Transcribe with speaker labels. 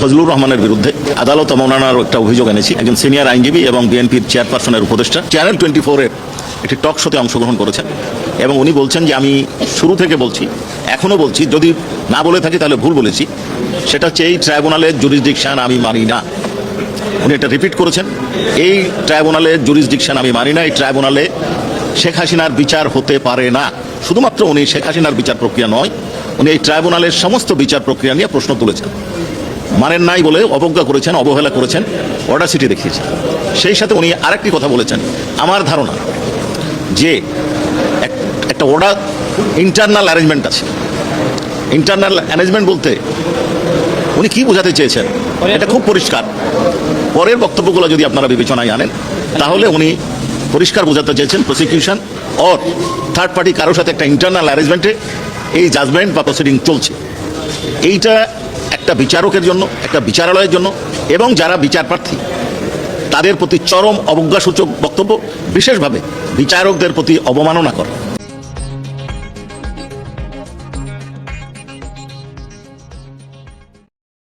Speaker 1: ফজলুর রহমানের বিরুদ্ধে আদালত অবমাননার একটা অভিযোগ এনেছি। একজন সিনিয়র আইনজীবী এবং বিএনপির চেয়ারপারসনের উপদেষ্টা। চ্যানেল টোয়েন্টি ফোরের একটি টক শোতে অংশগ্রহণ করেছেন এবং উনি বলছেন যে আমি শুরু থেকে বলছি এখনও বলছি, যদি না বলে থাকি তাহলে ভুল বলেছি। সেটা হচ্ছে এই ট্রাইব্যুনালের জুরিসডিকশন আমি মানি না। উনি এটা রিপিট করেছেন, এই ট্রাইব্যুনালের জুরিসডিকশন আমি মানি না, এই ট্রাইব্যুনালে শেখ হাসিনার বিচার হতে পারে না। শুধুমাত্র উনি শেখ হাসিনার বিচার প্রক্রিয়া নয়, উনি এই ট্রাইব্যুনালের সমস্ত বিচার প্রক্রিয়া নিয়ে প্রশ্ন তুলেছেন। মানেন নাই বলে অবজ্ঞা করেছেন অবহেলা করেছেন অর্ডার সিটি দেখিয়েছেন। সেই সাথে উনি আরেকটি কথা বলেছেন। আমার ধারণা যে এক- একটা অর্ডার ইন্টারনাল অ্যারেঞ্জমেন্ট আছে। ইন্টারনাল অ্যারেঞ্জমেন্ট বলতে উনি কি বোঝাতে চেয়েছেন? এটা খুব পরিষ্কার। পরের বক্তব্যগুলো যদি আপনারা বিবেচনায় আনেন তাহলে উনি পরিষ্কার বোঝাতে চেয়েছেন প্রসিকিউশন অর থার্ড পার্টি কারোর সাথে একটা ইন্টারনাল অ্যারেঞ্জমেন্টে এই জাজমেন্ট বা প্রসিডিং চলছে। এইটা একটা বিচারকের জন্য, একটা বিচারালয়ের জন্য, এবং যারা বিচারপ্রার্থী তাদের প্রতি চরম অবজ্ঞাসূচক বক্তব্য, বিশেষভাবে বিচারকদের প্রতি অবমাননা করে